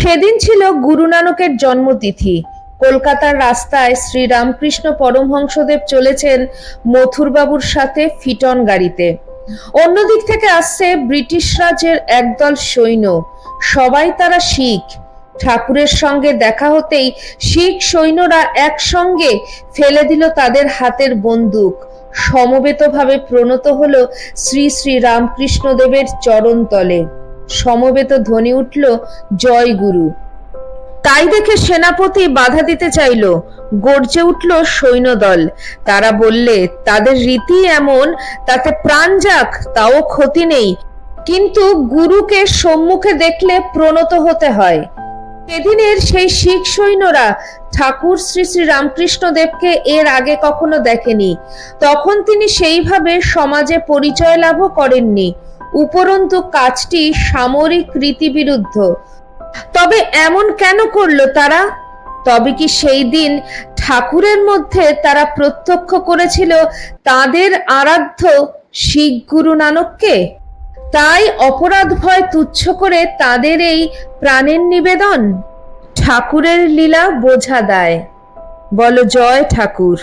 সেদিন ছিল গুরু নানকের জন্মতিথি। কলকাতার রাস্তায় শ্রী রামকৃষ্ণ পরমহংসদেব চলেছেন মথুরবাবুর সাথে ফিটন গাড়িতে। অন্যদিক থেকে আসছে ব্রিটিশ রাজের একদল সৈন্য। সবাই তারা শিখ। ঠাকুরের সঙ্গে দেখা হতেই শিখ সৈন্যরা একসঙ্গে ফেলে দিল তাদের হাতের বন্দুক। সমবেতভাবে প্রণত হলো শ্রী শ্রী রামকৃষ্ণদেবের চরণতলে। সমবেত ধ্বনি উঠল, জয় গুরু। তাই দেখে সেনাপতি বাধা দিতে চাইল। গর্জে উঠল সৈন্যদল। তারা বললে, তাদের রীতি এমন, তাতে প্রাণ যাক, তাও ক্ষতি নেই। কিন্তু গুরুকে সম্মুখে দেখলে প্রণত হতে হয়। সেদিনের সেই শিখ সৈন্যরা ঠাকুর শ্রী শ্রী রামকৃষ্ণ দেবকে এর আগে কখনো দেখেনি। তখন তিনি সেইভাবে সমাজে পরিচয় লাভও করেননি। উপরন্তু কাজটি সামরিক রীতিবিরুদ্ধ। তবে এমন কেন করল তারা? তবে কি সেই দিন ঠাকুরের মধ্যে তারা প্রত্যক্ষ করেছিল তাদের আরাধ্য শিখ গুরু নানককে? তাই অপরাধ ভয় তুচ্ছ করে তাদের এই প্রাণের নিবেদন ঠাকুরের লীলা বোঝা দেয়। বলো জয় ঠাকুর।